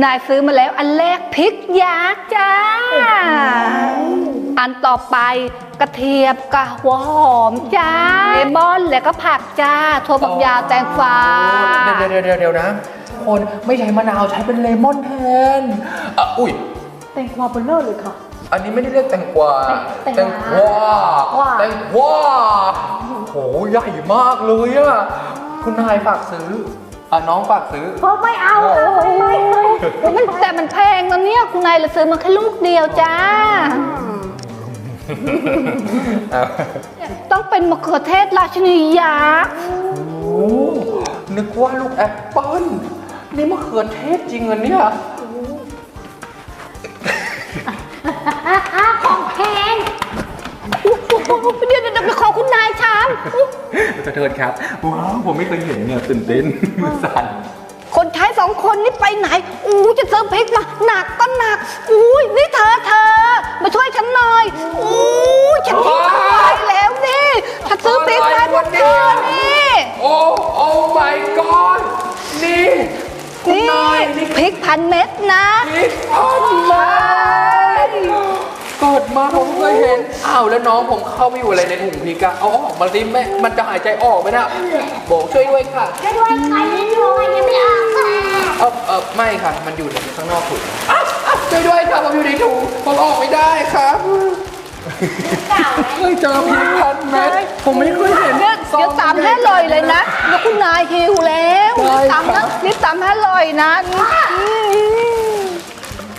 คุณนายซื้อมาแล้วอันแรกพริกยักษ์จ้า อันต่อไปกระเทียมกับหัวหอมจ้าเลมอนแล้วก็ผักจ้าถั่วฝักยาวแตงฟ้าเดี๋ยวเดี๋ยวเดี๋ยวเดี๋ยวนะ คนไม่ใช้มะนาวใช้เป็นเลมอนแทนอะอุ้ยแตงกวาเบลเลอร์เลยค่ะ อันนี้ไม่ได้เรียกแตงกวาแตงแตงกวาว่าแตงกวาโหใหญ่มากเลยอะคุณนายฝากซื้อ อะน้องฝากซื้อเพราะไม่เอาไม่ไม่ไม่มันแต่มันแพงนะเนี่ยคุณนายเราซื้อมาแค่ลูกเดียวจ้าอะต้องเป็นมะเขือเทศราชินียักษ์โอ้นึกว่าลูกแอปเปิ้ลนี่มะเขือเทศจริงเหรอเนี่ย ของแพง เดี๋ยวเดี๋ยวเดี๋ยวไปขอคุณนายชาม ขอโทษครับว้าวผมไม่เคยเห็นเนี่ยตื่นเต้นมือสั่นคนใช้สองคนนี่ไปไหนอู้จะซื้อพริกมาหนักก็หนักอุ้ยนี่เธอเธอ มาช่วยฉันหน่อยอู้ฉันทิ้งไม่ไหวแล้วนี่ฉันซื้อพริกได้หมดเธอนี่โอ้โอ้ my god นี่คุณนี่นายนี่พริกพันเม็ดนะนี่อ้าวมา เกิดมาผมเคยเห็น อ้าวแล้วน้องผมเข้าไปอยู่อะไรในถุงพริกอะเอาออกมาสิแม่มันจะหายใจออกไหมนะโบกช่วยด้วยค่ะจะด้วยใครไม่ด้วยยังไม่ออกค่ะเออเออไม่ค่ะ มันอยู่ในข้างนอกถุงอะอะช่วยด้วยค่ะผมอยู่ในถุงผมออกไม่ได้ครับเก่าเคยเจอพริกพันเม็ดผมไม่เคยเห็นเนี่ยเดี๋ยวตามให้ลอยเลยนะเดี๋ยวคุณนายหิวแล้วได้รีบตามครันะบรีบตามให้ลอยนะ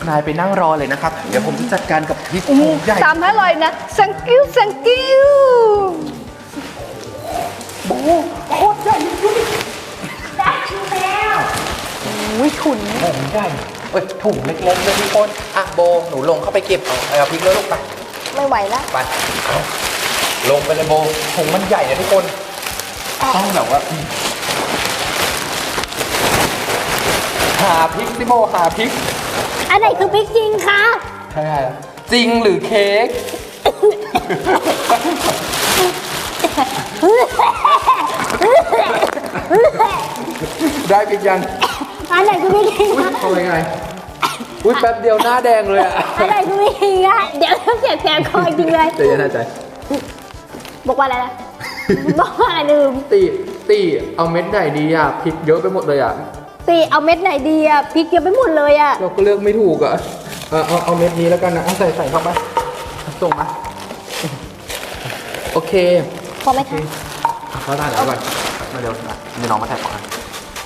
อืมนายไปนั่งรอเลยนะครับ เดี๋ยวผมจะจัดการกับพริกอืถุมงใหญ่ ตามให้ลอยนะ thank you thank you โคตรใหญ่เลยได้ชิมแล้วอุ้ยขุนถุงใหญ่เอ้ยถุงเล็กๆเลยทุกคนอะโบหนูลงเข้าไปเก็บเอาเอาพริกแล้วลูกไปไม่ไหวแล้วไปเอาลงไปเลยโบถุงมันใหญ่นะทุกคน ต้องแบบว่าหาพริกสิโบหาพริก อันไหนคือพริกจริงคะใช่จริงหรือเค้กได้พริกยังอันไหนคือพริกจริงอุ้ยคะทำยังไงอุ้ยแป๊บเดียวหน้าแดงเลยอะอันไหนคือพริกจริงคะเดี๋ยวต้องเสียบแสบคอจริงเลยใจเย็นนะใจบอกว่าอะไรนะบอกว่าอะไรลืมตีตีเอาเม็ดไหนดีอะพริกเยอะไปหมดเลยอะ ตีเอาเม็ดไหนดีอะพริกเยอะไปหมดเลยอะเราก็เลือกไม่ถูกอะเอาเอาเอาเม็ดนี้แล้วกันนะเอาใส่ใส่เข้าไปส่งมาโอเคพอไหมคะเขาได้แล้วก่อนมาเร็วนะมีน้องมาแท็กก่อน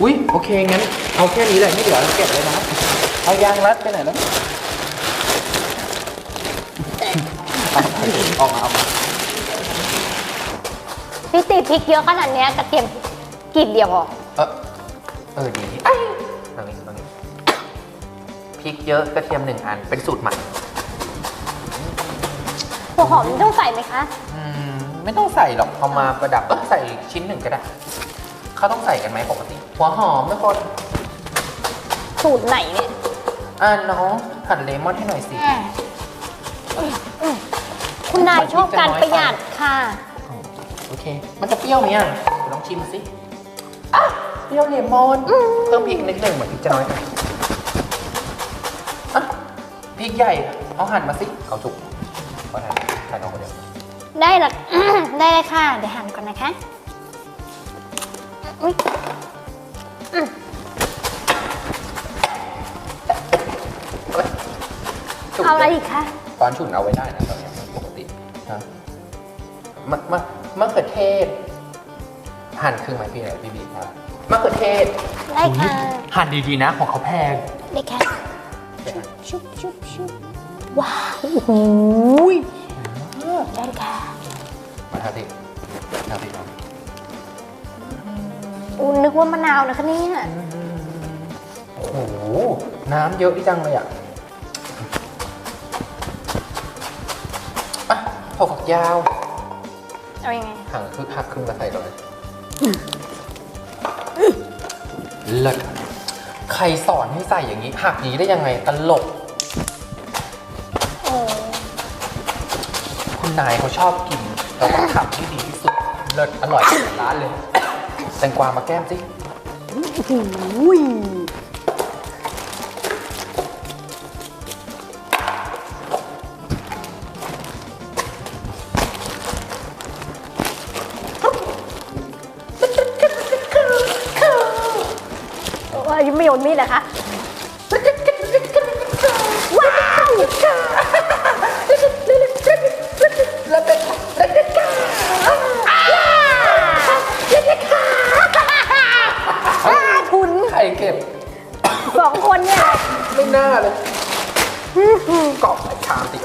อุ้ยโอเคงั้นเอาแค่นี้แหละไม่เหลือเก็บเลยนะเอายางรัดไปไหนแล้วเอาออกมาเอามาพี่ตีพริกเยอะขนาดเนี้ยกระเทียมกรีบเดียวพอเออ เออดีเอ้ยตรงนี้ตรงนี้พริกเยอะกระเทียมหนึ่งอันเป็นสูตรใหม่หัวหอมต้องใส่ไหมคะอืมไม่ต้องใส่หรอกเอามาประดับเอ้ยใส่ชิ้นหนึ่งก็ได้เขาต้องใส่กันไหมปกติหัวหอมไม่คนสูตรไหนเนี่ยอ่าน้องหั่นเลมอนให้หน่อยสิคุณนายชอบการประหยัดค่ะ โอเค มันจะเปรี้ยวไหมอะเดี๋ยวลองชิมสิอะ เปรี้ยวเลมอนเพิ่มพริกนิดหนึ่งเหมือนพริกจะน้อยไปอะพริกใหญ่เอาหั่นมาสิเอาจุกขอถ่ายถ่ายน้องคนเดียวได้ละได้เลยค่ะ เดี๋ยวหั่นก่อนนะคะอุ๊ยเอ้ยฉุนเอาอะไรอีกคะ ตอนฉุนเอาไว้ได้นะตอนเนี้ยปกตินะมะมะมะเขือเทศหั่นครึ่งไหมพี่อะไรพี่บีครับ มะเขือเทศได้ค่ะหั่นดีๆนะของเขาแพงได้ค่ะเดี๋ยวนะชุบชุบชุบว้าวโอ้โหยได้ค่ะมาทาสิทาสิครับอูนึกว่ามะนาวนะคะเนี่ยโอ้โห น้ำเยอะจังเลยอะอะถั่วฝักยาว เอายังไงหั่นคือหักครึ่งแล้วใส่เลย เลิศใครสอนให้ใส่อย่างนี้ หักอย่างนี้ได้ยังไงตลก โอ้คุณนายเขาชอบกิน เราต้องทำที่ดีที่สุด เลิศอร่อยที่ร้านเลย แตงกวามาแก้มสิ โห ว้าวอ่าทุนใครเก็บสองคนเนี่ยไม่น่าเลยกรอบใส่ชามสิ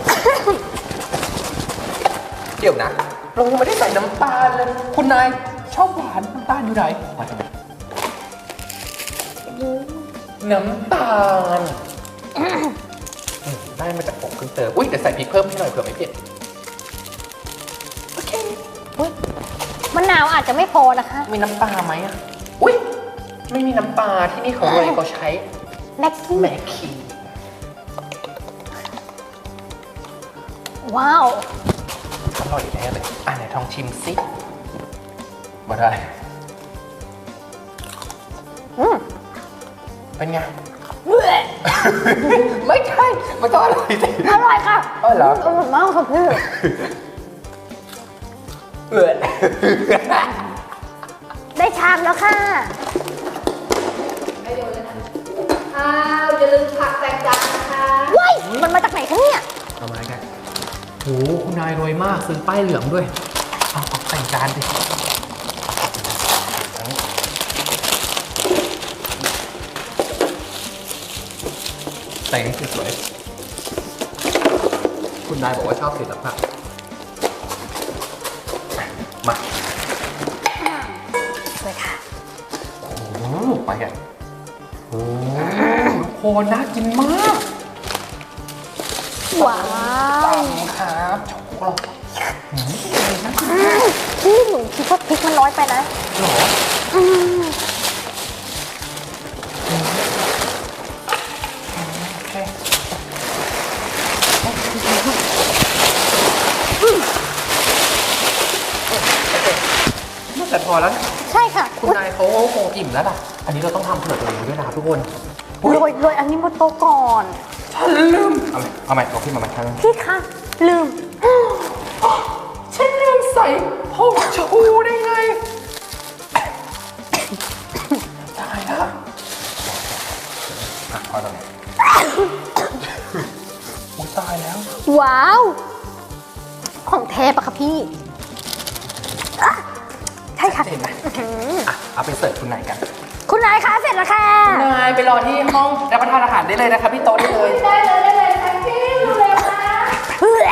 เดี๋ยวนะ เรายังไม่ได้ใส่น้ำตาลเลย คุณนายชอบหวานน้ำตาลอยู่ไหนมาทำไม น้ำตาลอืมได้มาจากผงเครื่องเติมอุ้ยเดี๋ยวใส่พริกเพิ่มให้หน่อยเผื่อไม่เผ็ดโอเคอุ๊ยมะนาวอาจจะไม่พอนะคะ มีน้ำปลาไหมอะอุ้ยไม่มีน้ำปลาที่นี่เขาเลยเขาใช้แม็กกี้แมคคีว้าว อร่อยแน่เลยอะไหนทองชิมสิมาได้ เป็นไง ไม่ใช่มันต้องอร่อยสิ อร่อยค่ะเออเหรอ อร่อยมากค่ะพี่เออได้ชามแล้วค่ะอ้าวอย่าลืมผักแต่งจานนะคะว้ายมันมาจากไหนคะเนี่ย เอามากันโหคุณนายรวยมากซื้อป้ายเหลืองด้วยเอาเอาแต่งจานดิ แต่งให้สวยๆคุณนายบอกว่าชอบศิลปะมาสวยค่ะ โอ้โหไปกันโอ้โหน่ากินมากว้าวครับโชว์หรอพี่หนูคิดว่าพริกมันน้อยไปนะหรอ อแล้วนะใช่ค่ะคุณนายเขาคงอิ่มแล้วล่ะ อันนี้เราต้องทำเผื่อตัวเองด้วยนะครับทุกคนโรยโรยอันนี้บนโต๊ะก่อนฉันลืม เอาใหม่เอาใหม่เอาขึ้นมาใหม่ครับพี่คะลืมฉันลืมใส่ผงชูได้ไงตายแล้วอะพอตรงนี้อุ๊ยตายแล้ว ว้าว ของแท้ปะคะพี่อะใช่ ค่ะ เห็นไหมอื้อหืออะเอาไปเสิร์ฟคุณนายกัน คุณนายคะเสร็จแล้วค่ะ นายไปรอที่ห้องรับประทานอาหารได้เลยนะครับพี่โต๊ะได้เลย ได้เลยได้เลยแท็กซี่เร็วๆนะเพื่อ